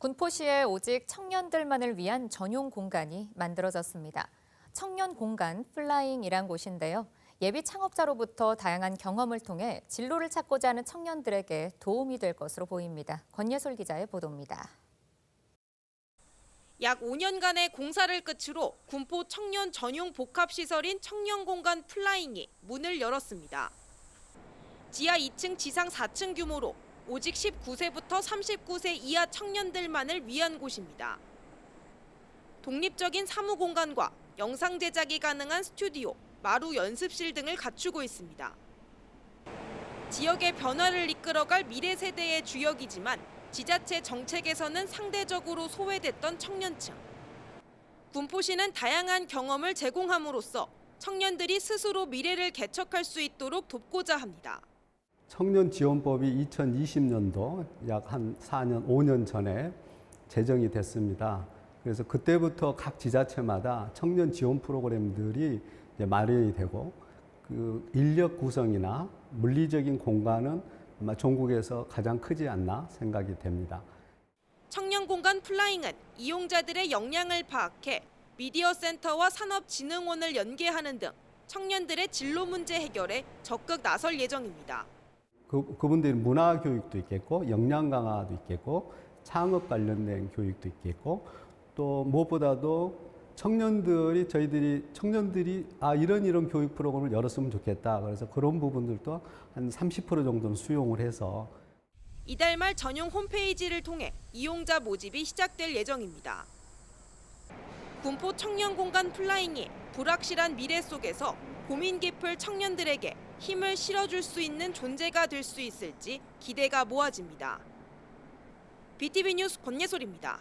군포시에 오직 청년들만을 위한 전용 공간이 만들어졌습니다. 청년 공간 플라잉이란 곳인데요. 예비 창업자로부터 다양한 경험을 통해 진로를 찾고자 하는 청년들에게 도움이 될 것으로 보입니다. 권예솔 기자의 보도입니다. 약 5년간의 공사를 끝으로 군포 청년 전용 복합시설인 청년공간 플라잉이 문을 열었습니다. 지하 2층 지상 4층 규모로 오직 19세부터 39세 이하 청년들만을 위한 곳입니다. 독립적인 사무 공간과 영상 제작이 가능한 스튜디오, 마루 연습실 등을 갖추고 있습니다. 지역의 변화를 이끌어갈 미래 세대의 주역이지만 지자체 정책에서는 상대적으로 소외됐던 청년층. 군포시는 다양한 경험을 제공함으로써 청년들이 스스로 미래를 개척할 수 있도록 돕고자 합니다. 청년 지원법이 2020년도 약 한 4년, 5년 전에 제정이 됐습니다. 그래서 그때부터 각 지자체마다 청년 지원 프로그램들이 마련이 되고 그 인력 구성이나 물리적인 공간은 아마 전국에서 가장 크지 않나 생각이 됩니다. 청년 공간 플라잉은 이용자들의 역량을 파악해 미디어 센터와 산업진흥원을 연계하는 등 청년들의 진로 문제 해결에 적극 나설 예정입니다. 그, 그분들이 문화 교육도 있겠고 역량 강화도 있겠고 창업 관련된 교육도 있겠고 또 무엇보다도 청년들이 저희들이 청년들이 아 이런 이런 교육 프로그램을 열었으면 좋겠다. 그래서 그런 부분들도 한 30% 정도는 수용을 해서 이달 말 전용 홈페이지를 통해 이용자 모집이 시작될 예정입니다. 군포 청년 공간 플라잉이 불확실한 미래 속에서 고민 깊을 청년들에게 힘을 실어줄 수 있는 존재가 될 수 있을지 기대가 모아집니다. BTV 뉴스 권예솔입니다.